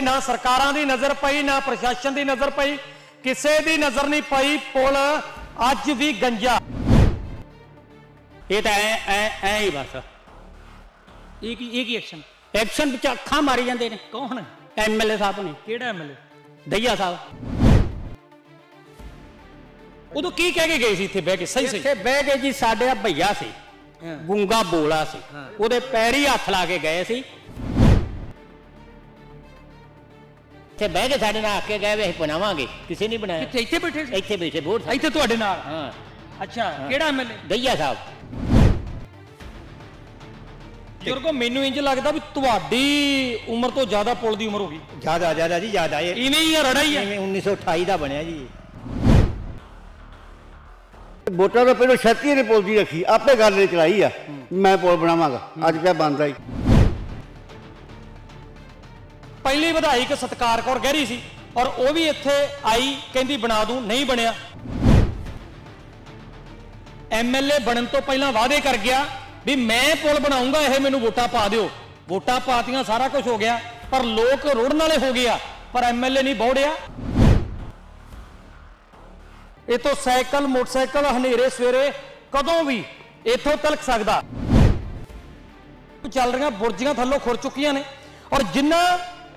ਨਾ ਸਰਕਾਰਾਂ ਦੀ ਨਜ਼ਰ ਪਈ ਨਾ ਪ੍ਰਸ਼ਾਸਨ ਦੀ ਨਜ਼ਰ ਪਈ ਕਿਸੇ ਦੀ ਨਜ਼ਰ ਨਹੀਂ ਪਈ ਪੁਲ ਅੱਜ ਵੀ ਗੰਜਾ। ਇਹ ਤਾਂ ਐ ਐ ਐ ਹੀ ਬਸ। ਇਹ ਕੀ ਇਹ ਕੀ ਐਕਸ਼ਨ ਐਕਸ਼ਨ ਵਿੱਚ ਅੱਖਾਂ ਮਾਰੀ ਜਾਂਦੇ ਨੇ। ਕੌਣ? ਐਮਐਲਏ ਸਾਹਿਬ ਨੇ। ਕਿਹੜਾ ਐਮਐਲਏ ਦਈਆ ਸਾਹਿਬ। ਉਦੋਂ ਕੀ ਕਹਿ ਕੇ ਗਏ ਸੀ ਇੱਥੇ ਬਹਿ ਕੇ? ਸਹੀ ਸਹੀ। ਇੱਥੇ ਬਹਿ ਕੇ ਜੀ ਸਾਡੇ ਆ ਭਈਆ ਸੀ। ਗੁੰਗਾ ਬੋਲਾ ਸੀ। ਉਹਦੇ ਪੈਰੀ ਹੱਥ ਲਾ ਕੇ ਗਏ ਸੀ। ਇੱਥੇ ਬਹਿ ਕੇ ਸਾਡੇ ਨਾਲ ਆ ਕੇ ਗਏ ਵੀ ਅਸੀਂ ਬਣਾਵਾਂਗੇ। ਕਿਸੇ ਨਹੀਂ ਬਣਾਇਆ। ਕਿੱਥੇ? ਇੱਥੇ ਬੈਠੇ ਸੀ? ਇੱਥੇ ਬੈਠੇ ਬੋਰ ਇੱਥੇ ਤੁਹਾਡੇ ਨਾਲ? ਹਾਂ। ਅੱਛਾ ਕਿਹੜਾ ਐਮਐਲਏ ਦਈਆ ਸਾਹਿਬ। ਬਜ਼ੁਰਗੋ ਮੈਨੂੰ ਇੰਜ ਲੱਗਦਾ ਵੀ ਤੁਹਾਡੀ ਉਮਰ ਤੋਂ ਜ਼ਿਆਦਾ ਪੁਲ ਦੀ ਉਮਰ ਹੋ ਗਈ। ਜ਼ਿਆਦਾ ਜ਼ਿਆਦਾ ਜੀ ਜ਼ਿਆਦਾ। ਇਹ ਇਵੇਂ ਹੀ ਆ ਰੜਾ ਹੀ ਆ। ਜਿਵੇਂ 1928 ਦਾ ਬਣਿਆ ਜੀ। ਵੋਟਾਂ ਤੋਂ ਪਹਿਲਾਂ ਛੱਤੀ ਨੇ ਪੁਲ ਦੀ ਰੱਖੀ ਆਪੇ ਗੱਲ ਨੇ ਚਲਾਈ ਆ। ਮੈਂ ਪੁਲ ਬਣਾਵਾਂਗਾ। ਅੱਜ ਪਿਆ ਬਣਦਾ ਹੀ ਪਹਿਲੀ ਵਿਧਾਇਕ ਸਤਕਾਰ ਕੌਰ ਗਹਿਰੀ ਸੀ ਔਰ ਉਹ ਵੀ ਇੱਥੇ ਆਈ, ਕਹਿੰਦੀ ਬਣਾ ਦੂੰ, ਨਹੀਂ ਬਣਿਆ। ਐਮਐਲਏ ਬਣਨ ਤੋਂ ਪਹਿਲਾਂ ਵਾਅਦੇ ਕਰ ਗਿਆ ਵੀ ਮੈਂ ਪੁਲ ਬਣਾਉਂਗਾ, ਇਹ ਮੈਨੂੰ ਵੋਟਾਂ ਪਾ ਦਿਓ। ਵੋਟਾਂ ਪਾਤੀਆਂ, ਸਾਰਾ ਕੁਝ ਹੋ ਗਿਆ, ਪਰ ਲੋਕ ਰੁੜਨ ਵਾਲੇ ਹੋ ਗਿਆ ਪਰ ਐਮਐਲਏ ਨਹੀਂ ਬੌੜਿਆ। ਤੋਂ ਸਾਈਕਲ, ਮੋਟਰਸਾਈਕਲ ਹਨੇਰੇ ਸਵੇਰੇ ਕਦੋਂ ਵੀ ਇੱਥੋਂ ਤਲਕ ਸਕਦਾ? ਚੱਲ ਰਹੀਆਂ ਬੁਰਜੀਆਂ ਥੱਲੋਂ ਖੁਰ ਚੁੱਕੀਆਂ ਨੇ। ਔਰ ਜਿੰਨਾ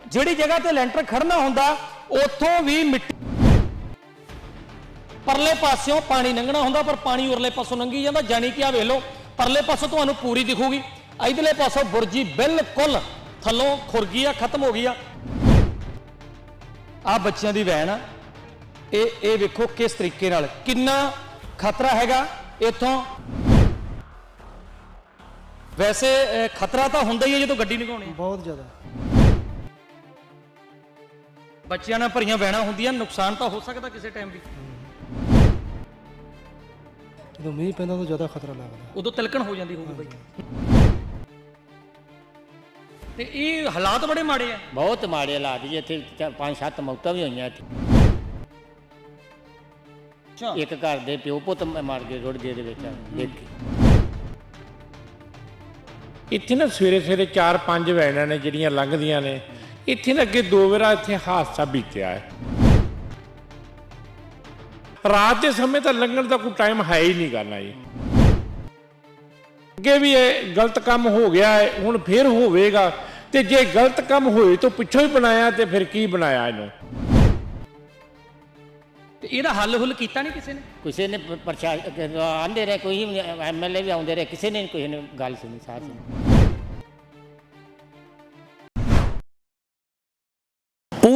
ਜਿਹੜੀ ਜਗ੍ਹਾ ਤੇ ਲੈਂਟਰ ਖੜਨਾ ਹੁੰਦਾ, ਉੱਥੋਂ ਵੀ ਮਿੱਟੀ ਪਰਲੇ ਪਾਸਿਓਂ ਪਾਣੀ ਲੰਘਣਾ ਹੁੰਦਾ, ਪਰ ਪਾਣੀ ਉਰਲੇ ਪਾਸੋਂ ਲੰਘੀ ਜਾਂਦਾ। ਜਾਨੀ ਕਿ ਆ ਵੇਖ ਲਓ, ਪਰਲੇ ਪਾਸੋਂ ਤੁਹਾਨੂੰ ਪੂਰੀ ਦਿਖੂਗੀ। ਇਧਰਲੇ ਪਾਸੋਂ ਬੁਰਜੀ ਬਿਲਕੁਲ ਥੱਲੋਂ ਖੁਰ ਗਈ ਆ, ਖਤਮ ਹੋ ਗਈ ਆ। ਆ ਬੱਚਿਆਂ ਦੀ ਵੈਨ ਆ। ਇਹ ਇਹ ਵੇਖੋ ਕਿਸ ਤਰੀਕੇ ਨਾਲ, ਕਿੰਨਾ ਖਤਰਾ ਹੈਗਾ ਇੱਥੋਂ। ਵੈਸੇ ਖਤਰਾ ਤਾਂ ਹੁੰਦਾ ਹੀ ਹੈ ਜਦੋਂ ਗੱਡੀ ਨਿਕਾਉਣੀ ਬਹੁਤ ਜ਼ਿਆਦਾ। ਬੱਚਿਆਂ ਨਾਲ ਭਰੀਆਂ ਵੈਣਾ ਹੁੰਦੀਆਂ ਨੁਕਸਾਨ ਤਾਂ ਹੋ ਸਕਦਾ ਕਿਸੇ ਟਾਈਮ ਵੀ। ਜਦੋਂ ਮੀਂਹ ਪੈਂਦਾ ਤਾਂ ਜ਼ਿਆਦਾ ਖਤਰਾ ਲੱਗਦਾ। ਉਦੋਂ ਤਿਲਕਣ ਹੋ ਜਾਂਦੀ ਹੋਊਗੀ ਬਈ। ਤੇ ਇਹ ਹਾਲਾਤ ਬੜੇ ਮਾੜੇ ਆ। ਬਹੁਤ ਮਾੜੇ ਹਾਲਾਤ ਜੀ ਇੱਥੇ ਪੰਜ ਸੱਤ ਮੌਤਾਂ ਵੀ ਹੋਈਆਂ ਇੱਥੇ। ਅੱਛਾ। ਇੱਕ ਘਰ ਦੇ ਪਿਓ ਪੁੱਤ ਮ- ਮਰ ਗਏ ਰੁੜ ਗਏ ਦੇ ਵਿੱਚ ਦੇਖ। ਕੇ ਇੱਥੇ ਨਾ ਸਵੇਰੇ ਸਵੇਰੇ 4-5 ਵੈਨਾਂ ਨੇ ਜਿਹੜੀਆਂ ਲੰਘਦੀਆਂ ਨੇ। ਇੱਥੇ ਨਾ ਅੱਗੇ ਦੋ ਵਾਰਾ ਇੱਥੇ ਹਾਦਸਾ ਬੀਤਿਆ ਹੈ। ਰਾਤ ਦੇ ਸਮੇਂ ਤਾਂ ਲੰਘਣ ਦਾ ਕੋਈ ਟਾਈਮ ਹੈ ਹੀ ਨਹੀਂ ਕਰਨਾ ਜੀ। ਅੱਗੇ ਵੀ ਇਹ ਗਲਤ ਕੰਮ ਹੋ ਗਿਆ ਹੈ ਹੁਣ ਫਿਰ ਹੋਵੇਗਾ। ਤੇ ਜੇ ਗਲਤ ਕੰਮ ਹੋਏ ਤਾਂ ਪਿੱਛੋਂ ਹੀ ਬਣਾਇਆ ਤੇ ਫਿਰ ਕੀ ਬਣਾਇਆ ਇਹਨੂੰ? ਤੇ ਇਹਦਾ ਹੱਲ ਹੁੱਲ ਕੀਤਾ ਨਹੀਂ ਕਿਸੇ ਨੇ? ਕਿਸੇ ਨੇ ਪ੍ਰਸ਼ਾਸਨ ਆਂਦੇ ਰਹੇ ਕੋਈ ਐਮਐਲਏ ਵੀ ਆਉਂਦੇ ਰਹੇ ਕਿਸੇ ਨੇ ਨੇ ਗੱਲ ਸੁਣੀ ਸਾਥ ਸੁਣੀ।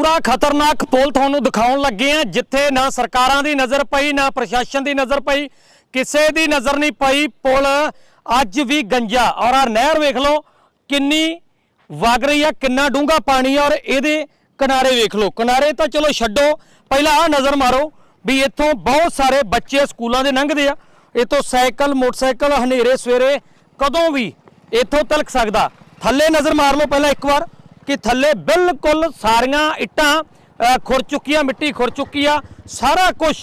ਪੂਰਾ ਖਤਰਨਾਕ ਪੁਲ ਤੁਹਾਨੂੰ ਦਿਖਾਉਣ ਲੱਗੇ ਆ ਜਿੱਥੇ ਨਾ ਸਰਕਾਰਾਂ ਦੀ ਨਜ਼ਰ ਪਈ, ਨਾ ਪ੍ਰਸ਼ਾਸਨ ਦੀ ਨਜ਼ਰ ਪਈ, ਕਿਸੇ ਦੀ ਨਜ਼ਰ ਨਹੀਂ ਪਈ। ਪੁਲ ਅੱਜ ਵੀ ਗੰਜਾ। ਔਰ ਆ ਨਹਿਰ ਵੇਖ ਲਓ, ਕਿੰਨੀ ਵਗ ਰਹੀ ਆ, ਕਿੰਨਾ ਡੂੰਘਾ ਪਾਣੀ ਆ, ਔਰ ਇਹਦੇ ਕਿਨਾਰੇ ਵੇਖ ਲਓ। ਕਿਨਾਰੇ ਤਾਂ ਚਲੋ ਛੱਡੋ, ਪਹਿਲਾਂ ਆ ਨਜ਼ਰ ਮਾਰੋ ਵੀ ਇੱਥੋਂ ਬਹੁਤ ਸਾਰੇ ਬੱਚੇ ਸਕੂਲਾਂ ਦੇ ਲੰਘਦੇ ਆ। ਇੱਥੋਂ ਸਾਈਕਲ, ਮੋਟਰਸਾਈਕਲ ਹਨੇਰੇ ਸਵੇਰੇ ਕਦੋਂ ਵੀ ਇੱਥੋਂ ਤਲਕ ਸਕਦਾ। ਥੱਲੇ ਨਜ਼ਰ ਮਾਰ ਲਓ ਪਹਿਲਾਂ ਇੱਕ ਵਾਰ। ਕਿ ਥੱਲੇ ਬਿਲਕੁਲ ਸਾਰੀਆਂ ਇੱਟਾਂ ਖੁਰ ਚੁੱਕੀਆਂ, ਮਿੱਟੀ ਖੁਰ ਚੁੱਕੀ ਆ, ਸਾਰਾ ਕੁਝ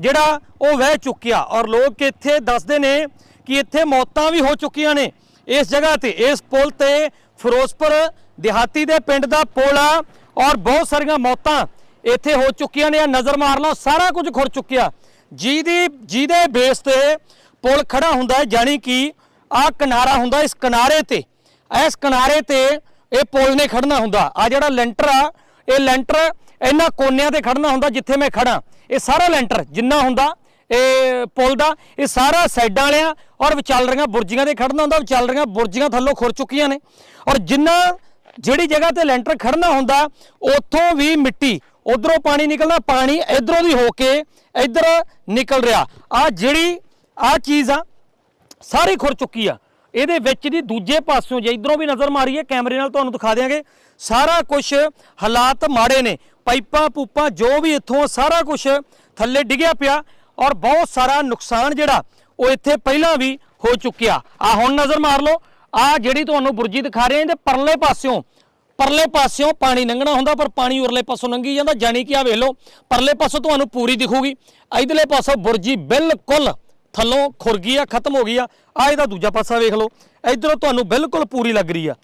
ਜਿਹੜਾ ਉਹ ਵਹਿ ਚੁੱਕਿਆ। ਔਰ ਲੋਕ ਇੱਥੇ ਦੱਸਦੇ ਨੇ ਕਿ ਇੱਥੇ ਮੌਤਾਂ ਵੀ ਹੋ ਚੁੱਕੀਆਂ ਨੇ। ਇਸ ਜਗ੍ਹਾ ਤੇ, ਇਸ ਪੁਲ ਤੇ ਫਿਰੋਜ਼ਪੁਰ ਦਿਹਾਤੀ ਦੇ ਪਿੰਡ ਦਾ ਪੁਲ ਆ, ਔਰ ਬਹੁਤ ਸਾਰੀਆਂ ਮੌਤਾਂ ਇੱਥੇ ਹੋ ਚੁੱਕੀਆਂ ਨੇ। ਆ ਨਜ਼ਰ ਮਾਰ ਲਓ, ਸਾਰਾ ਕੁਝ ਖੁਰ ਚੁੱਕਿਆ। ਜਿਹਦੀ, ਜਿਹਦੇ ਬੇਸ ਤੇ ਪੁਲ ਖੜਾ ਹੁੰਦਾ ਹੈ, ਜਾਣੀ ਕਿ ਆ ਕਿਨਾਰਾ ਹੁੰਦਾ ਇਸ ਕਿਨਾਰੇ ਤੇ। ਇਸ ਕਿਨਾਰੇ ਤੇ ਇਹ ਪੁਲ ਨੇ ਖੜਨਾ ਹੁੰਦਾ। ਆ ਜਿਹੜਾ ਲੈਂਟਰ ਆ, ਇਹ ਲੈਂਟਰ ਇਹਨਾਂ ਕੋਨਿਆਂ ਤੇ ਖੜਨਾ ਹੁੰਦਾ ਜਿੱਥੇ ਮੈਂ ਖੜਾ। ਇਹ ਸਾਰਾ ਲੈਂਟਰ ਜਿੰਨਾ ਹੁੰਦਾ, ਇਹ ਪੁਲ ਦਾ, ਇਹ ਸਾਰਾ ਸਾਈਡਾਂ ਵਾਲਿਆਂ ਔਰ ਵਿਚਾਲ ਰਹੀਆਂ ਬੁਰਜੀਆਂ ਤੇ ਖੜਨਾ ਹੁੰਦਾ। ਵਿਚਾਲ ਰਹੀਆਂ ਬੁਰਜੀਆਂ ਥੱਲੋਂ ਖੁਰ ਚੁੱਕੀਆਂ ਨੇ। ਔਰ ਜਿੰਨਾ ਜਿਹੜੀ ਜਗ੍ਹਾ ਤੇ ਲੈਂਟਰ ਖੜਨਾ ਹੁੰਦਾ, ਉੱਥੋਂ ਵੀ ਮਿੱਟੀ, ਉਧਰੋਂ ਪਾਣੀ ਨਿਕਲਦਾ ਪਾਣੀ ਇਧਰੋਂ ਦੀ ਹੋ ਕੇ ਇਧਰ ਨਿਕਲ ਰਿਹਾ। ਆ ਜਿਹੜੀ, ਆ ਚੀਜ਼ ਆ, ਸਾਰੀ ਖੁਰ ਚੁੱਕੀ ਆ। ਇਹਦੇ ਵਿੱਚ ਦੀ ਦੂਜੇ ਪਾਸਿਓਂ ਜੇ ਇਧਰੋਂ ਵੀ ਨਜ਼ਰ ਮਾਰੀਏ, ਕੈਮਰੇ ਨਾਲ ਤੁਹਾਨੂੰ ਦਿਖਾ ਦਿਆਂਗੇ। ਸਾਰਾ ਕੁਝ ਹਾਲਾਤ ਮਾੜੇ ਨੇ। ਪਾਈਪਾਂ, ਪੂਪਾਂ, ਜੋ ਵੀ ਇੱਥੋਂ ਸਾਰਾ ਕੁਝ ਥੱਲੇ ਡਿੱਗਿਆ ਪਿਆ ਔਰ ਬਹੁਤ ਸਾਰਾ ਨੁਕਸਾਨ ਜਿਹੜਾ, ਉਹ ਇੱਥੇ ਪਹਿਲਾਂ ਵੀ ਹੋ ਚੁੱਕਿਆ। ਆ ਹੁਣ ਨਜ਼ਰ ਮਾਰ ਲਓ। ਆ ਜਿਹੜੀ ਤੁਹਾਨੂੰ ਬੁਰਜੀ ਦਿਖਾ ਰਹੇ ਇਹਦੇ ਪਰਲੇ ਪਾਸਿਓਂ ਪਰਲੇ ਪਾਸਿਓਂ ਪਾਣੀ ਲੰਘਣਾ ਹੁੰਦਾ, ਪਰ ਪਾਣੀ ਉਰਲੇ ਪਾਸੋਂ ਲੰਘੀ ਜਾਂਦਾ। ਜਾਣੀ ਕਿ ਆ ਵੇਖ ਲਓ, ਪਰਲੇ ਪਾਸੋਂ ਤੁਹਾਨੂੰ ਪੂਰੀ ਦਿਖੂਗੀ। ਇਧਰਲੇ ਪਾਸੋਂ ਬੁਰਜੀ ਬਿਲਕੁਲ ਥੱਲੋਂ ਖੁਰਗੀ ਆ, ਖਤਮ ਹੋ ਗਈ ਆ। ਆ ਇਹਦਾ ਦੂਜਾ ਪਾਸਾ ਵੇਖ ਲਓ। ਇਧਰੋਂ ਤੁਹਾਨੂੰ ਬਿਲਕੁਲ ਪੂਰੀ ਲੱਗ ਰਹੀ ਆ।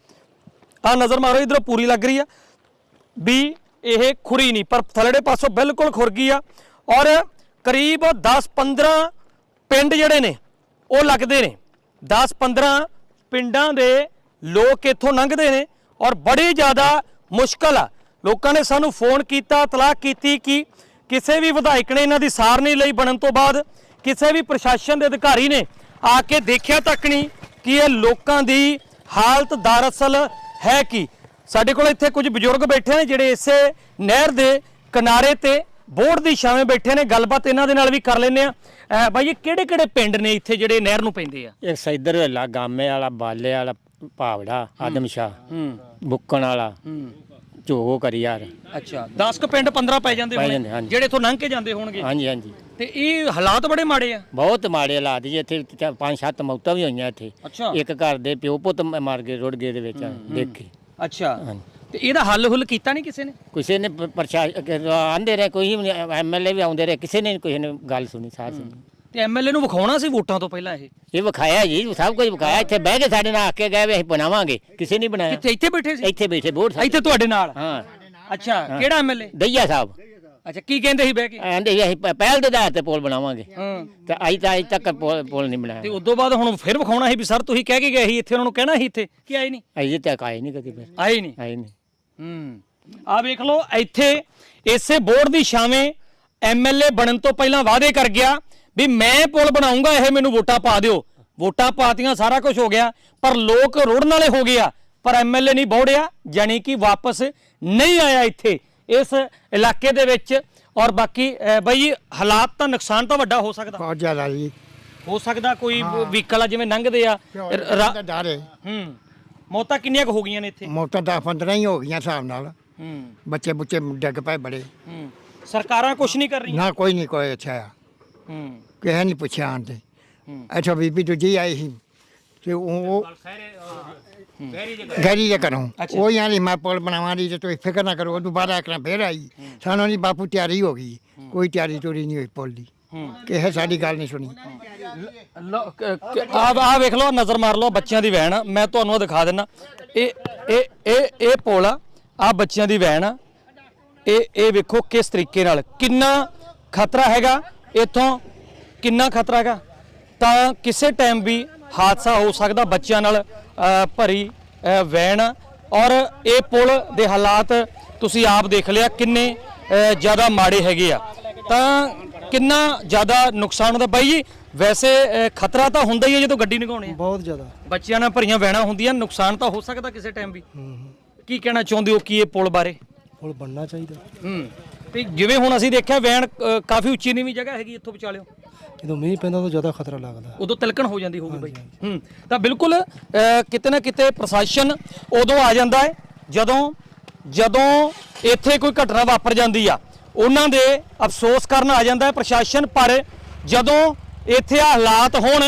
ਆ ਨਜ਼ਰ ਮਾਰੋ, ਇਧਰੋਂ ਪੂਰੀ ਲੱਗ ਰਹੀ ਆ। ਵੀ ਇਹ ਖੁਰੀ ਨਹੀਂ, ਪਰ ਥਲੜੇ ਪਾਸੋਂ ਬਿਲਕੁਲ ਖੁਰਗੀ ਆ। ਔਰ ਕਰੀਬ 10-15 ਪਿੰਡ ਜਿਹੜੇ ਨੇ, ਉਹ ਲੱਗਦੇ ਨੇ। 10-15 ਪਿੰਡਾਂ ਦੇ ਲੋਕ ਇੱਥੋਂ ਲੰਘਦੇ ਨੇ ਔਰ ਬੜੀ ਜ਼ਿਆਦਾ ਮੁਸ਼ਕਲ ਆ। ਲੋਕਾਂ ਨੇ ਸਾਨੂੰ ਫੋਨ ਕੀਤਾ, ਤਲਾਕ ਕੀਤੀ ਕਿ ਕਿਸੇ ਵੀ ਵਿਧਾਇਕ ਨੇ ਇਹਨਾਂ ਦੀ ਸਾਰ ਨਹੀਂ ਲਈ ਬਣਨ ਤੋਂ ਬਾਅਦ ਕਿਸੇ ਵੀ ਪ੍ਰਸ਼ਾਸਨ ਦੇ ਅਧਿਕਾਰੀ ਨੇ ਆ ਕੇ ਦੇਖਿਆ ਤੱਕ ਨਹੀਂ ਕਿ ਇਹ ਲੋਕਾਂ ਦੀ ਹਾਲਤ ਦਰਅਸਲ ਹੈ ਕੀ। ਸਾਡੇ ਕੋਲ ਇੱਥੇ ਕੁਝ ਬਜ਼ੁਰਗ ਬੈਠੇ ਨੇ ਜਿਹੜੇ ਇਸੇ ਨਹਿਰ ਦੇ ਕਿਨਾਰੇ ਤੇ ਬੋਰਡ ਦੀ ਛਾਵੇਂ ਬੈਠੇ ਨੇ। ਗੱਲਬਾਤ ਇਹਨਾਂ ਦੇ ਨਾਲ ਵੀ ਕਰ ਲੈਂਦੇ ਆ ਬਾਈ ਇਹ ਕਿਹੜੇ ਕਿਹੜੇ ਪਿੰਡ ਨੇ ਇੱਥੇ ਜਿਹੜੇ ਨਹਿਰ ਨੂੰ ਪੈਂਦੇ ਆ? ਇੱਕ ਸੈਦਰ ਵੇਲਾ ਗਾਮੇ ਵਾਲਾ ਬਾਲੇ ਵਾਲਾ ਭਾਵੜਾ ਆਦਮਸ਼ਾ ਬੁੱਕਣ ਵਾਲਾ। ਝੋਗੋ ਕਰੀ ਯਾਰ। ਅੱਛਾ 10 ਕ ਪਿੰਡ 15 ਪੈ ਜਾਂਦੇ ਪੈ ਹੋਣੇ ਹਾਂਜੀ। ਜਿਹੜੇ ਇੱਥੋਂ ਲੰਘ ਕੇ ਜਾਂਦੇ ਹੋਣਗੇ। ਹਾਂਜੀ ਹਾਂਜੀ। ਤੇ ਇਹ ਹਾਲਾਤ ਬੜੇ ਮਾੜੇ ਆ। ਬਹੁਤ ਮਾੜੇ ਹਾਲਾਤ ਜੀ ਇੱਥੇ ਚ- ਪੰਜ ਸੱਤ ਮੌਤਾਂ ਵੀ ਹੋਈਆਂ ਇੱਥੇ। ਅੱਛਾ। ਇੱਕ ਘਰ ਦੇ ਪਿਓ ਪੁੱਤ ਮ- ਮਰ ਗਏ ਰੁੜ ਗਏ ਦੇ ਵਿੱਚ ਦੇਖੇ। ਅੱਛਾ। ਹਾਂਜੀ। ਤੇ ਇਹਦਾ ਹੱਲ ਹੁੱਲ ਕੀਤਾ ਨਹੀਂ ਕਿਸੇ ਨੇ? ਕਿਸੇ ਨੇ ਪ੍ਰਸ਼ਾਸਨ ਆਂਦੇ ਰਹੇ ਕੋਈ ਐਮਐਲਏ ਵੀ ਆਉਂਦੇ ਰਹੇ ਕਿਸੇ ਨੇ ਨੇ ਗੱਲ ਸੁਣੀ ਸਾਥ ਸੁਣੀ। ਤੇ ਐਮਐਲਏ ਨੂੰ ਵਿਖਾਉਣਾ ਸੀ ਵੋਟਾਂ ਤੋਂ ਪਹਿਲਾਂ ਇਹ? ਇਹ ਵਿਖਾਇਆ ਜੀ ਸਭ ਕੁਝ ਵਿਖਾਇਆ। ਇੱਥੇ ਬਹਿ ਕੇ ਸਾਡੇ ਨਾਲ ਆ ਕੇ ਗਏ ਵੀ ਅਸੀਂ ਬਣਾਵਾਂਗੇ। ਕਿਸੇ ਨੇ ਬਣਾਇਆ। ਕਿੱਥੇ? ਇੱਥੇ ਬੈਠੇ ਸੀ? ਇੱਥੇ ਬੈਠੇ ਬੋਰਡ ਇੱਥੇ ਤੁਹਾਡੇ ਨਾਲ? ਹਾਂ। ਅੱਛਾ ਕਿਹੜਾ ਐਮਐਲਏ ਦਈਆ ਸਾਹਿਬ। ਅੱਛਾ ਕੀ ਕਹਿੰਦੇ ਸੀ ਬਹਿ ਕੇ? ਆਂਦੇ ਅਸੀਂ ਪ- ਪਹਿਲ ਦੇ ਆਧਾਰ ਤੇ ਪੁਲ ਬਣਾਵਾਂਗੇ। ਹਾਂ। ਤੇ ਅਜੇ ਤਾਂ ਅਜੇ ਤੱਕ ਪੁਲ ਪੁਲ ਨਹੀਂ ਤੇ ਬਣਾਇਆ ਉਦੋਂ ਬਾਅਦ ਹੁਣ ਫਿਰ ਵਿਖਾਉਣਾ ਸੀ ਵੀ ਸਰ ਤੁਸੀਂ ਕਹਿ ਕੇ ਗਏ ਸੀ ਇੱਥੇ ਉਹਨਾਂ ਨੂੰ ਕਹਿਣਾ ਸੀ ਇੱਥੇ ਕਿ ਆਏ ਨਹੀਂ? ਅਜੇ ਤੱਕ ਆਏ ਨਹੀਂ ਕਦੇ ਫਿਰ। ਆਏ ਨਹੀਂ? ਆਏ ਨਹੀਂ। ਹੂੰ। ਆ ਵੇਖ ਲਓ ਇੱਥੇ ਇਸੇ ਬੋਰਡ ਦੀ ਛਾਵੇਂ ਐਮਐਲਏ ਬਣਨ ਤੋਂ ਪਹਿਲਾਂ ਵਾਅਦੇ ਕਰ ਗਿਆ। ਵੀ ਮੈਂ ਪੁਲ ਬਣਾਉਂਗਾ ਇਹ ਮੈਨੂੰ ਵੋਟਾਂ ਪਾ ਦਿਓ। ਵੋਟਾਂ ਪਾਤੀਆਂ ਸਾਰਾ ਕੁਝ ਹੋ ਗਿਆ। ਪਰ ਲੋਕ ਰੁੜਨ ਵਾਲੇ ਹੋ ਗਿਆ ਪਰ ਐਮਐਲਏ ਨਹੀਂ ਬੋੜਿਆ ਜਾਨੀ ਕਿ ਵਾਪਸ ਨਹੀਂ ਆਇਆ ਇੱਥੇ ਇਸ ਇਲਾਕੇ ਦੇ ਵਿੱਚ। ਔਰ ਬਾਕੀ ਅਹ, ਬਈ ਹਾਲਾਤ ਤਾਂ ਨੁਕਸਾਨ ਤਾਂ ਵੱਡਾ ਹੋ ਸਕਦਾ। ਬਹੁਤ ਜ਼ਿਆਦਾ ਜੀ। ਹੋ ਸਕਦਾ ਕੋਈ ਵਹੀਕਲ ਆ ਜਿਵੇਂ ਲੰਘਦੇ ਆ। ਰਾ- ਦਾ ਡਰ ਹੈ ਹੂੰ। ਮੌਤਾਂ ਕਿੰਨੀਆਂ ਕੁ ਹੋ ਗਈਆਂ ਨੇ ਇੱਥੇ? ਮੌਤਾਂ ਤਾਂ 15 ਹੀ ਹੋ ਗਈਆਂ ਹਿਸਾਬ ਨਾਲ। ਹੂੰ। ਬੱਚੇ ਬੁੱਚੇ ਡਿੱਗ ਪਏ ਬੜੇ। ਹੂੰ। ਸਰਕਾਰਾਂ ਕੁਝ ਨਹੀਂ ਕਰ ਰਹੀਆਂ? ਨਾ ਕੋਈ ਨਹੀਂ ਕੋਈ ਅੱਛਾ ਆ ਹੂੰ। ਕਿਸੇ ਨਹੀਂ ਪੁੱਛਿਆ ਆਣ ਤੇ ਅੱਛਾ ਬੀਬੀ ਦੂਜੀ ਆਈ ਸੀ। ਤੇ ਉਹ ਗੈਰੀ ਦੇ ਘਰੋਂ। ਉਹ ਯਾਨੀ ਮੈਂ ਪੁਲ ਬਣਾਵਾਂਗੀ ਤੇ ਤੁਸੀਂ ਫਿਕਰ ਨਾ ਕਰੋ ਉਹ ਦੁਬਾਰਾ ਇੱਕ ਨਾ ਫੇਰ ਆਈ। ਸਾਨੂੰ ਨਹੀਂ ਬਾਪੂ ਤਿਆਰੀ ਹੋ ਗਈ। ਕੋਈ ਤਿਆਰੀ ਤੋਰੀ ਨਹੀਂ ਹੋਈ ਪੁਲ ਦੀ। ਕਿਸੇ ਸਾਡੀ ਗੱਲ ਨਹੀਂ ਸੁਣੀ। ਆ ਆ ਵੇਖ ਲਓ ਨਜ਼ਰ ਮਾਰ ਲਓ ਬੱਚਿਆਂ ਦੀ ਵੈਨ ਆ ਮੈਂ ਤੁਹਾਨੂੰ ਦਿਖਾ ਦਿੰਨਾ। ਇਹ ਇਹ ਇਹ ਇਹ ਪੁਲ ਆ ਆ ਬੱਚਿਆਂ ਦੀ ਵੈਨ ਆ। ਇਹ ਇਹ ਵੇਖੋ ਕਿਸ ਤਰੀਕੇ ਨਾਲ ਕਿੰਨਾ ਖਤਰਾ ਹੈਗਾ। ਇੱਥੋਂ ਕਿੰਨਾ ਖਤਰਾ ਹੈਗਾ? ਤਾਂ ਕਿਸੇ ਟਾਈਮ ਵੀ ਹਾਦਸਾ ਹੋ ਸਕਦਾ ਬੱਚਿਆਂ ਨਾਲ ਭਰੀ ਆ ਔਰ ਇਹ ਪੁਲ ਦੇ ਹਾਲਾਤ ਤੁਸੀਂ ਆਪ ਦੇਖ ਲਿਆ ਕਿੰਨੇ ਜ਼ਿਆਦਾ ਮਾੜੇ ਹੈਗੇ ਆ। ਤਾਂ ਕਿੰਨਾ ਜ਼ਿਆਦਾ ਨੁਕਸਾਨ ਹੁੰਦਾ ਬਾਈ ਜੀ? ਵੈਸੇ ਖਤਰਾ ਤਾਂ ਹੁੰਦਾ ਹੀ ਹੈ ਜਦੋਂ ਗੱਡੀ ਨਿਗਾਉਣੇ ਬਹੁਤ ਜ਼ਿਆਦਾ। ਬੱਚਿਆਂ ਨਾਲ ਭਰੀਆਂ ਵੈਣਾ ਹੁੰਦੀਆਂ ਨੁਕਸਾਨ ਤਾਂ ਹੋ ਸਕਦਾ ਕਿਸੇ ਟਾਈਮ ਵੀ। ਕੀ ਕਹਿਣਾ ਚਾਹੁੰਦੇ ਹੋ ਕੀ ਇਹ ਪੁਲ ਬਾਰੇ? ਪੁਲ ਬਣਨਾ ਚਾਹੀਦਾ। ਹੂੰ। ਤੇ ਜਿਵੇਂ ਹੁਣ ਅਸੀਂ ਦੇਖਿਆ ਅ, ਕਾਫੀ ਉੱਚੀ ਨੀਵੀਂ ਜਗ੍ਹਾ ਹੈਗੀ ਇੱਥੋਂ ਵਿਚਾਲਿਓ। ਜਦੋਂ ਮੀਂਹ ਪੈਂਦਾ ਤਾਂ ਜ਼ਿਆਦਾ ਖਤਰਾ ਲੱਗਦਾ। ਉਦੋਂ ਤਿਲਕਣ ਹੋ ਜਾਂਦੀ ਹੋਊਗੀ ਬਾਈ। ਹੂੰ ਤਾਂ ਬਿਲਕੁਲ ਅ, ਕਿਤੇ ਨਾ ਕਿਤੇ ਪ੍ਰਸ਼ਾਸਨ ਉਦੋਂ ਆ ਜਾਂਦਾ ਹੈ ਜਦੋਂ ਜਦੋਂ ਇੱਥੇ ਕੋਈ ਘਟਨਾ ਵਾਪਰ ਜਾਂਦੀ ਆ ਉਹਨਾਂ ਦੇ ਅਫਸੋਸ ਕਰਨ ਆ ਜਾਂਦਾ ਹੈ ਪ੍ਰਸ਼ਾਸਨ ਪਰ ਜਦੋਂ ਇੱਥੇ ਆ ਹਾਲਾਤ ਹੋਣ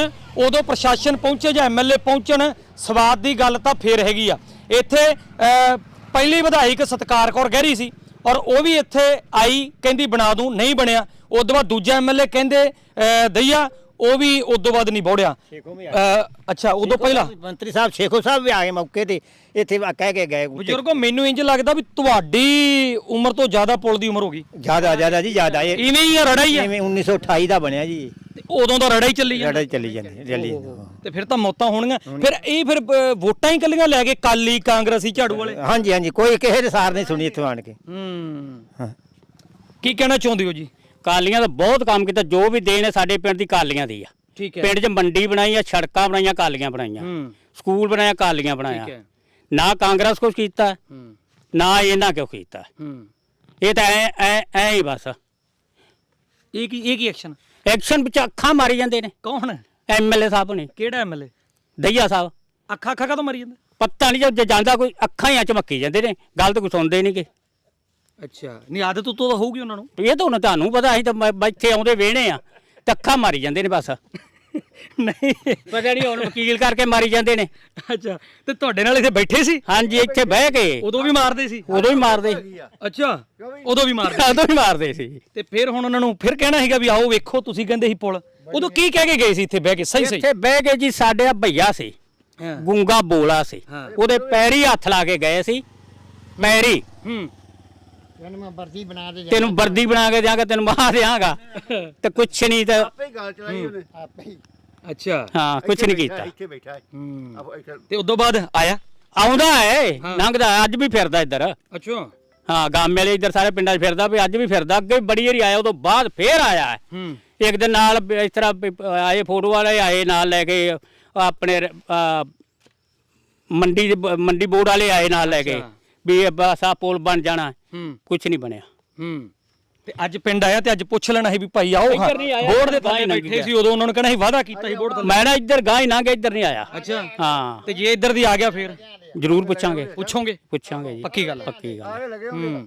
ਉਦੋਂ ਪ੍ਰਸ਼ਾਸਨ ਪਹੁੰਚੇ ਜਾਂ ਐਮਐਲਏ ਪਹੁੰਚਣ ਸਵਾਦ ਦੀ ਗੱਲ ਤਾਂ ਫੇਰ ਹੈਗੀ ਆ। ਇੱਥੇ ਅ, ਪਹਿਲੀ ਵਿਧਾਇਕ ਸਤਕਾਰ ਕੌਰ ਗਹਿਰੀ ਸੀ। ਔਰ ਉਹ ਵੀ ਇੱਥੇ ਆਈ ਕਹਿੰਦੀ ਬਣਾ ਦੂੰ ਨਹੀਂ ਬਣਿਆ। ਉਸ ਤੋਂ ਬਾਅਦ ਦੂਜਾ ਐਮਐਲਏ ਕਹਿੰਦੇ ਦਈਆ ਉਹ ਵੀ ਉਸ ਤੋਂ ਬਾਅਦ ਨਹੀਂ ਬੋੜਿਆ। ਅੱਛਾ ਉਦੋਂ ਪਹਿਲਾਂ। ਮੰਤਰੀ ਸਾਹਿਬ ਸ਼ੇਖੋ ਸਾਹਿਬ ਵੀ ਆਏ ਮੌਕੇ ਤੇ ਇੱਥੇ ਕਹਿ ਕੇ ਗਏ। ਬਜ਼ੁਰਗੋ ਮੈਨੂੰ ਇੰਜ ਲੱਗਦਾ ਵੀ ਤੁਹਾਡੀ ਉਮਰ ਤੋਂ ਜ਼ਿਆਦਾ ਪੁਲ ਦੀ ਉਮਰ ਹੋ ਗਈ। ਜ਼ਿਆਦਾ ਜ਼ਿਆਦਾ ਜੀ ਜ਼ਿਆਦਾ। ਇਹ ਇਵੇਂ ਹੀ ਰੜਾ ਹੀ ਜਿਵੇਂ 1928 ਦਾ ਬਣਿਆ ਜੀ। ਉਦੋਂ ਦਾ ਰੜਾ ਹੀ ਚੱਲੀ ਜਾਂਦਾ। ਲੜਾਈ ਚੱਲੀ ਜਾਂਦੀ ਚੱਲੀ ਜਾਂਦੀ। ਤੇ ਫਿਰ ਤਾਂ ਮੌਤਾਂ ਹੋਣਗੀਆਂ। ਫਿਰ ਇਹ ਫਿਰ ਅ, ਵੋਟਾਂ ਹੀ ਕੱਲੀਆਂ ਲੈ ਕੇ ਕਾਲੀ ਕਾਂਗਰਸੀ ਝਾੜੂ ਵਾਲੇ। ਹਾਂਜੀ ਹਾਂਜੀ ਕੋਈ ਕਿਸੇ ਦੇ ਸਾਰ ਨਹੀਂ ਸੁਣੀ ਇੱਥੋਂ ਆਣ ਕੇ। ਹੂੰ। ਕੀ ਕਹਿਣਾ ਚਾਹੁੰਦੇ ਹੋ ਜੀ? ਕਾਲੀਆਂ ਦਾ ਬਹੁਤ ਕੰਮ ਕੀਤਾ ਜੋ ਵੀ ਦੇਣ ਹੈ ਸਾਡੇ ਪਿੰਡ ਦੀ ਕਾਲੀਆਂ ਦੀ ਆ। ਠੀਕ ਪਿੰਡ 'ਚ ਮੰਡੀ ਬਣਾਈ ਆ ਸੜਕਾਂ ਬਣਾਈਆਂ ਕਾਲੀਆਂ ਬਣਾਈਆਂ। ਹੂੰ। ਸਕੂਲ ਬਣਾਇਆ ਕਾਲੀਆਂ ਬਣਾਇਆ। ਠੀਕ ਹੈ। ਨਾ ਕਾਂਗਰਸ ਕੁਛ ਕੀਤਾ ਹੂੰ। ਨਾ ਇਹਨਾਂ ਕਿਉਂ ਕੀਤਾ। ਹੂੰ। ਇਹ ਤਾਂ ਐ ਐ ਐ ਹੀ ਬਸ। ਇਹ ਕੀ ਇਹ ਕੀ ਐਕਸ਼ਨ ਐਕਸ਼ਨ ਵਿੱਚ ਅੱਖਾਂ ਮਾਰੀ ਜਾਂਦੇ ਨੇ। ਕੌਣ? ਐਮਐਲਏ ਸਾਹਿਬ ਨੇ। ਕਿਹੜਾ ਐਮਐਲਏ ਦਈਆ ਸਾਹਿਬ। ਅੱਖਾਂ ਅੱਖਾਂ ਕਦੋਂ ਮਰੀ ਜਾਂਦਾ? ਪਤਾ ਨਹੀਂ ਜੇ ਜਾਂਦਾ ਕੋਈ ਅੱਖਾਂ ਹੀ ਚਮਕੀ ਜਾਂਦੇ ਨੇ। ਗੱਲ ਤਾਂ ਕੋਈ ਸੁਣਦੇ ਨਹੀਂਗੇ ਅੱਛਾ। ਨਹੀਂ ਆਦਤ ਉਤੋਂ ਤਾਂ ਹੋਊਗੀ ਉਹਨਾਂ ਨੂੰ। ਇਹ ਤਾਂ ਹੁਣ ਤੁਹਾਨੂੰ ਪਤਾ ਅਸੀਂ ਤਾਂ ਮ- ਇੱਥੇ ਆਉਂਦੇ ਵੇਹਣੇ ਆ। ਤੇ ਅੱਖਾਂ ਮਾਰੀ ਜਾਂਦੇ ਨੇ ਬਸ। ਨਹੀਂ। ਪਤਾ ਨਹੀਂ ਹੁਣ ਵਕੀਲ ਕਰਕੇ ਮਾਰੀ ਜਾਂਦੇ ਨੇ। ਅੱਛਾ ਤੇ ਤੁਹਾਡੇ ਨਾਲ ਇੱਥੇ ਬੈਠੇ ਸੀ? ਹਾਂਜੀ ਇੱਥੇ ਬਹਿ ਕੇ। ਉਦੋਂ ਵੀ ਮਾਰਦੇ ਸੀ? ਉਦੋਂ ਹੀ ਮਾਰਦੇ। ਅੱਛਾ ਉਦੋਂ ਵੀ ਮਾਰਦੇ ਉਦੋਂ ਹੀ ਮਾਰਦੇ ਸੀ। ਤੇ ਫਿਰ ਹੁਣ ਉਹਨਾਂ ਨੂੰ ਫਿਰ ਕਹਿਣਾ ਹੈਗਾ ਵੀ ਆਓ ਵੇਖੋ ਤੁਸੀਂ ਕਹਿੰਦੇ ਸੀ ਪੁਲ। ਉਦੋਂ ਕੀ ਕਹਿ ਕੇ ਗਏ ਸੀ ਇੱਥੇ ਬਹਿ ਕੇ? ਸਹੀ ਸਹੀ। ਇੱਥੇ ਬਹਿ ਕੇ ਜੀ ਸਾਡੇ ਆ ਭਈਆ ਸੀ। ਹਾਂ। ਗੁੰਗਾ ਬੋਲਾ ਸੀ। ਹਾਂ। ਉਹਦੇ ਪੈਰੀ ਹੱਥ ਲਾ ਕੇ ਗਏ ਸੀ। ਪੈਰੀ ਹੂੰ। ਤੈਨੂੰ ਮੈਂ ਵਰਦੀ ਬਣਾ ਦੇ ਤੈਨੂੰ ਵਰਦੀ ਬਣਾ ਕੇ ਦਿਆਂਗਾ ਤੈਨੂੰ ਮਾਰ ਦਿਆਂਗਾ। ਤੇ ਕੁਛ ਨਹੀਂ ਤੇ ਆਪੇ ਗੱਲ ਚਲਾਈ ਉਹਨੇ। ਆਪੇ ਹੀ। ਅੱਛਾ। ਹਾਂ ਕੁਛ ਨਹੀਂ ਬੈਠਾ, ਕੀਤਾ। ਇੱਥੇ ਬੈਠਾ। ਹੈ। ਆਪ ਇੱਥੇ ਤੇ ਉਦੋਂ ਬਾਅਦ ਆਇਆ। ਆਉਂਦਾ ਹੈ ਲੰਘਦਾ ਅੱਜ ਵੀ ਫਿਰਦਾ ਇੱਧਰ। ਅੱਛਾ। ਹਾਂ ਗਾਮੇ ਵਾਲੇ ਇੱਧਰ ਸਾਰੇ ਪਿੰਡਾਂ 'ਚ ਫਿਰਦਾ ਵੀ ਅੱਜ ਵੀ ਫਿਰਦਾ ਅੱਗੇ ਵੀ ਬੜੀ ਵਾਰੀ ਆਇਆ ਉਦੋਂ ਬਾਅਦ ਫੇਰ ਆਇਆ ਹੈ। ਹੂੰ। ਇੱਕ ਦਿਨ ਨਾਲ ਇਸ ਤਰ੍ਹਾਂ ਵੀ ਆਏ ਫੋਟੋ ਵਾਲੇ ਆਏ ਨਾਲ ਲੈ ਕੇ ਆਪਣੇ ਮੰਡੀ ਦੇ ਬ- ਮੰਡੀ ਬੋਰਡ ਵਾਲੇ ਆਏ ਨਾਲ ਲੈ ਕੇ ਅੱਛਾ। ਵੀ ਇਹ ਬਸ ਆ ਪੁਲ ਬਣ ਜਾਣਾ। ਹੂੰ। ਕੁਝ ਨਹੀਂ ਬਣਿਆ। ਹੂੰ। ਤੇ ਅੱਜ ਪਿੰਡ ਆਇਆ ਤੇ ਅੱਜ ਪੁੱਛ ਲੈਣਾ ਸੀ ਵੀ ਭਾਈ ਆਓ ਹਾਂ ਇੱਧਰ ਨਹੀਂ ਆਇਆ, ਬੋਰਡ ਦੇ ਹੀ ਥੱਲੇ ਬੈਠੇ। ਸੀ ਉਦੋਂ ਉਹਨਾਂ ਨੇ ਕਹਿਣਾ ਸੀ ਵਾਅਦਾ ਕੀਤਾ ਸੀ ਬੋਰਡ ਥੱਲੇ। ਮੈਂ ਨਾ ਇੱਧਰ ਗਾਂ ਹੀ ਨਾ ਗਿਆ ਇੱਧਰ ਨਹੀਂ ਆਇਆ। ਅੱਛਾ। ਹਾਂ ਤੇ ਜੇ ਇੱਧਰ ਦੀ ਆ ਗਿਆ ਫਿਰ? ਜ਼ਰੂਰ ਪੁੱਛਾਂਗੇ। ਪੁੱਛੋਗੇ? ਪੁੱਛਾਂਗੇ ਜੀ। ਪੱਕੀ ਗੱਲ ਹੈ। ਪੱਕੀ ਗੱਲ। ਹੂੰ।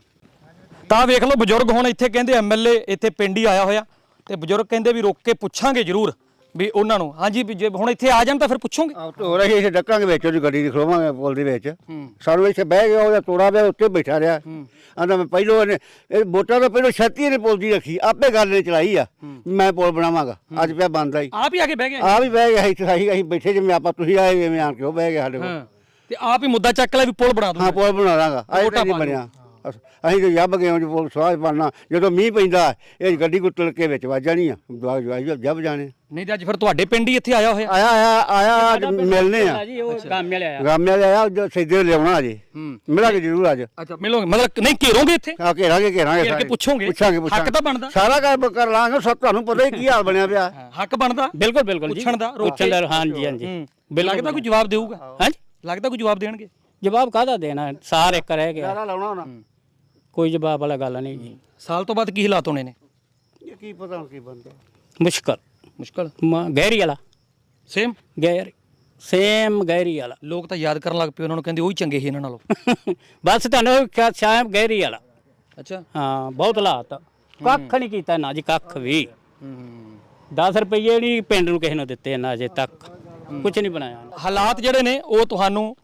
ਤਾਂ ਵੇਖ ਲਓ ਬਜ਼ੁਰਗ ਹੁਣ ਇੱਥੇ ਕਹਿੰਦੇ ਐਮਐਲਏ ਇੱਥੇ ਪਿੰਡ ਹੀ ਆਇਆ ਹੋਇਆ ਤੇ ਬਜ਼ੁਰਗ ਕਹਿੰਦੇ ਵੀ ਰੋਕ ਕੇ ਪੁੱਛਾਂਗੇ ਜ਼ਰੂਰ। ਵੀ ਉਹਨਾਂ ਨੂੰ। ਹਾਂਜੀ ਵੀ ਜੇ ਹੁਣ ਇੱਥੇ ਆ ਜਾਣ ਤਾਂ ਫਿਰ ਪੁੱਛੋਗੇ? ਆਹ ਤੋਂ ਰਹੀ ਇੱਥੇ ਡੱਕਾਂਗੇ ਵਿੱਚ ਉਹਦੀ ਗੱਡੀ ਦੀ ਖਲੋਵਾਂਗੇ ਪੁਲ ਦੇ ਵਿੱਚ। ਸਾਨੂੰ ਇੱਥੇ ਬਹਿ ਗਿਆ ਉਹਦਾ ਤੋੜਾ ਪਿਆ ਉੱਤੇ ਬੈਠਾ ਰਿਹਾ। ਆਂਦਾ ਮੈਂ ਪਹਿਲੋਂ ਇਹਨੇ ਇਹ ਵੋਟਾਂ ਤੋਂ ਪਹਿਲੋਂ ਛੱਤੀ ਇਹਨੇ ਪੁਲ ਦੀ ਰੱਖੀ ਆਪੇ ਗੱਲ ਨੇ ਚਲਾਈ ਆ। ਮੈਂ ਪੁਲ ਬਣਾਵਾਂਗਾ ਅੱਜ ਪਿਆ ਬੰਦਾ ਹੀ ਆਪ ਹੀ ਆ ਕੇ ਬਹਿ ਗਏ ਆ ਵੀ ਬਹਿ ਗਿਆ ਇੱਥੇ ਅਸੀਂ ਅਸੀਂ ਬੈਠੇ ਜਿਵੇਂ ਆਪਾਂ ਤੁਸੀਂ ਆਏ ਜਿਵੇਂ ਆਣ ਕੇ ਉਹ ਬਹਿ ਗਿਆ ਸਾਡੇ ਕੋਲ। ਹਾਂ। ਤੇ ਆਪ ਹੀ ਮੁੱਦਾ ਚੱਕ ਲਿਆ ਵੀ ਪੁਲ ਬਣਾ ਹਾਂ ਦੂੰਗਾ ਪੁਲ ਬਣਾ ਦਾਂਗਾ। ਅਜੇ ਵੋਟਾਂ ਨਹੀਂ ਪਾ ਬਣਿਆ। ਅਸ- ਅਸੀਂ ਤਾਂ ਜੱਬ ਗਏ ਹਾਂ ਜੀ ਪੁਲ ਸਵਾਜ ਬਣਨਾ ਜਦੋਂ ਮੀਂਹ ਪੈਂਦਾ ਇਹ ਗੱਡੀ ਕੋ ਤਿਲਕੇ ਵਿੱਚ ਵੱਜ ਜਾਣੀ ਆ। ਦਵਾ- ਜੱਬ ਜਾਣੇ। ਨਹੀਂ ਤੇ ਅੱਜ ਫਿਰ ਤੁਹਾਡੇ ਪਿੰਡ ਹੀ ਇੱਥੇ ਆਇਆ ਹੋਇਆ? ਆਇਆ ਆਇਆ ਆਇਆ ਅੱਜ ਮਿਲਨੇ ਆ। ਜੀ ਉਹ ਗਾਮੇ ਵਾਲੇ ਆਇਆ। ਗਾਮੇ ਵਾਲੇ ਆਇਆ ਜੋ ਸਿੱਧੇ ਲਿਆਉਣਾ ਅਜੇ ਮਿਲਾਂਗੇ ਜ਼ਰੂਰ ਅੱਜ। ਅੱਛਾ ਮਿਲੋਗੇ। ਮਤਲਬ ਨਹੀਂ ਘੇਰੋਗੇ ਇੱਥੇ? ਆ ਘੇਰਾਂਗੇ ਘੇਰਾਂਗੇ ਘੇਰ ਕੇ ਸਾਰੇ। ਪੁੱਛੋਗੇ? ਪੁੱਛਾਂਗੇ ਹੱਕ ਪੁੱਛਾਂਗੇ ਤਾਂ ਬਣਦਾ। ਸਾਰਾ ਕੰਮ ਕਰ ਲਾਂਗੇ ਸਭ ਤੁਹਾਨੂੰ ਪਤਾ ਹੀ ਕੀ ਹਾਲ ਬਣਿਆ ਪਿਆ। ਹੱਕ ਬਣਦਾ। ਬਿਲਕੁਲ ਬਿਲਕੁਲ ਜੀ। ਪੁੱਛਣ ਦਾ, ਰੋਕ ਪੁੱਛਣ ਦਾ ਹਾਂਜੀ ਹਾਂਜੀ ਬਿਲਕੁਲ ਲੱਗਦਾ ਕੋਈ ਜਵਾਬ ਦੇਊਗਾ? ਹਾਂਜੀ ਲੱਗਦਾ ਕੋਈ ਜਵਾਬ ਦੇਣਗੇ? ਜਵਾਬ ਕਾਹਦਾ ਦੇਣਾ? ਸਾਰ ਇੱਕ ਰਹਿ ਗਿਆ। ਸਾਰਾ ਲਾਉਣਾ ਹੋਣਾ। ਕੋਈ ਜਵਾਬ ਵਾਲਾ ਗੱਲ ਨਹੀਂ ਜੀ। ਸਾਲ ਤੋਂ ਬਾਅਦ ਕੀ ਹਾਲਾਤ ਹੋਣੇ ਨੇ? ਇਹ ਕੀ ਪਤਾ ਕੀ ਬਣਦਾ ਮੁਸ਼ਕਲ। ਮੁਸ਼ਕਲ? ਮ- ਗਹਿਰੀ ਵਾਲਾ। ਸੇਮ? ਗਹਿਰੀ। ਸੇਮ ਗਹਿਰੀ ਵਾਲਾ। ਲੋਕ ਤਾਂ ਯਾਦ ਕਰਨ ਲੱਗ ਪਏ ਉਹਨਾਂ ਨੂੰ ਕਹਿੰਦੇ ਉਹ ਹੀ ਚੰਗੇ ਸੀ ਇਹਨਾਂ ਨਾਲੋਂ। ਬਸ ਤੁਹਾਨੂੰ ਕਿਹਾ ਸ਼ਾਇਦ ਗਹਿਰੀ ਵਾਲਾ। ਅੱਛਾ। ਹਾਂ ਬਹੁਤ ਹਾਲਾਤ। ਕੱਖ ਨਹੀਂ ਕੀਤਾ ਨਾ ਜੀ ਕੱਖ ਵੀ। 10 ਰੁਪਏ ਨਹੀਂ ਪਿੰਡ ਨੂੰ ਕਿਸੇ ਨੂੰ ਦਿੱਤੇ ਨਾ ਅਜੇ ਤੱਕ। ਕੁਝ ਨਹੀਂ ਬਣਾਇਆ। ਹਾਲਾਤ ਜਿਹੜੇ ਨੇ ਉਹ ਤੁਹਾਨੂੰ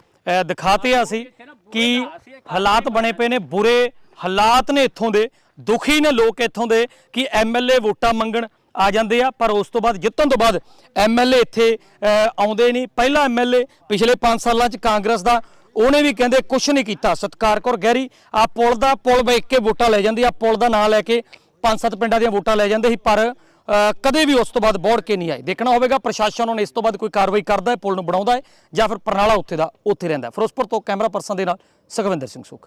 ਦਿਖਾਤੇ ਆ ਸੀ ਕਿ ਹਾਲਾਤ ਬਣੇ ਪਏ ਨੇ ਬੁਰੇ ਹਾਲਾਤ ਨੇ ਇੱਥੋਂ ਦੇ, ਦੁਖੀ ਨੇ ਲੋਕ ਇੱਥੋਂ ਦੇ ਕਿ ਐਮਐਲਏ ਵੋਟਾਂ ਮੰਗਣ ਆ ਜਾਂਦੇ ਆ, ਪਰ ਉਸ ਤੋਂ ਬਾਅਦ, ਜਿੱਤਣ ਤੋਂ ਬਾਅਦ ਐਮਐਲਏ ਇੱਥੇ ਆਉਂਦੇ ਨਹੀਂ। ਪਹਿਲਾ ਐਮਐਲਏ ਪਿਛਲੇ 5 ਸਾਲਾਂ 'ਚ ਕਾਂਗਰਸ ਦਾ, ਉਹਨੇ ਵੀ ਕਹਿੰਦੇ ਕੁਝ ਨਹੀਂ ਕੀਤਾ। ਸਤਕਾਰ ਕੌਰ ਗਹਿਰੀ, ਆ ਪੁਲ ਦਾ ਪੁਲ ਵੇਖ ਕੇ ਵੋਟਾਂ ਲੈ ਜਾਂਦੀ ਆ, ਪੁਲ ਦਾ ਨਾਂ ਲੈ ਕੇ ਪੰਜ ਸੱਤ ਪਿੰਡਾਂ ਦੀਆਂ ਵੋਟਾਂ ਲੈ ਜਾਂਦੇ ਸੀ, ਪਰ ਕਦੇ ਵੀ ਉਸ ਤੋਂ ਬਾਅਦ ਬੋੜ ਕੇ ਨਹੀਂ ਆਏ। ਦੇਖਣਾ ਹੋਵੇਗਾ, ਪ੍ਰਸ਼ਾਸਨ ਉਹਨੇ ਇਸ ਤੋਂ ਬਾਅਦ ਕੋਈ ਕਾਰਵਾਈ ਕਰਦਾ ਹੈ, ਪੁਲ ਨੂੰ ਬਣਾਉਂਦਾ ਹੈ ਜਾਂ ਫਿਰ ਪਰਨਾਲਾ ਉੱਥੇ ਦਾ, ਉੱਥੇ ਰਹਿੰਦਾ ਫਿਰੋਜ਼ਪੁਰ ਤੋਂ ਕੈਮਰਾ ਪਰਸਨ ਦੇ ਨਾਲ ਸੁਖਵਿੰਦਰ ਸਿੰਘ ਸੁਖ।